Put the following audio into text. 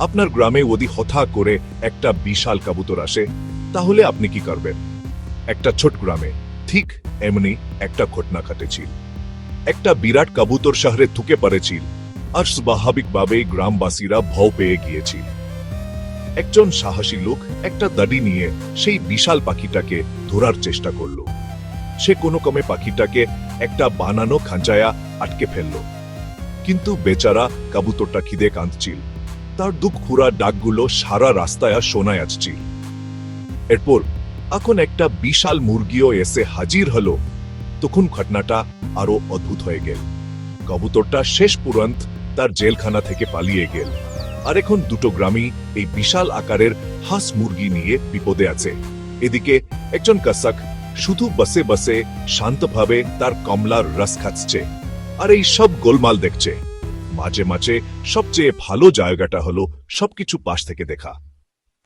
আপনার গ্রামে যদি হঠা করে একটা বিশাল কাবুতর আসে, তাহলে আপনি কি করবেন? একটা ছোট গ্রামে, ঠিক এমনি একটা ঘটনা ঘটেছিল। একটা বিরাট কাবুতর শহরে থুকে পড়েছিল আর স্বাভাবিকভাবেই গ্রামবাসীরা ভয় পেয়ে গিয়েছিল। একজন সাহসী লোক একটা দাড়ি নিয়ে সেই বিশাল পাখিটাকে ধরার চেষ্টা করল। সে কোনো কমে পাখিটাকে একটা বানানো খাঁচায়া আটকে ফেলল। কিন্তু বেচারা কাবুতরটা খিদে কাঁদছিল। তার দুঃখ খুরা ডাকগুলো সারা রাস্তায় শোনায় আসছিল। এরপর এখন একটা বিশাল মুরগিও এসে হাজির হলো। তখন ঘটনাটা আরও অদ্ভুত হয়ে গেল। কবুতরটা শেষ পুরন্ত তার জেলখানা থেকে পালিয়ে গেল। আর এখন দুটো গ্রামই এই বিশাল আকারের হাঁস মুরগি নিয়ে বিপদে আছে। এদিকে একজন কাসাক শুধু বসে বসে শান্তভাবে তার কমলার রস খাচ্ছে। আর এই সব গোলমাল দেখছে। মাঝে মাঝে সবচেয়ে ভালো জায়গাটা হলো সবকিছু পাশ থেকে দেখা।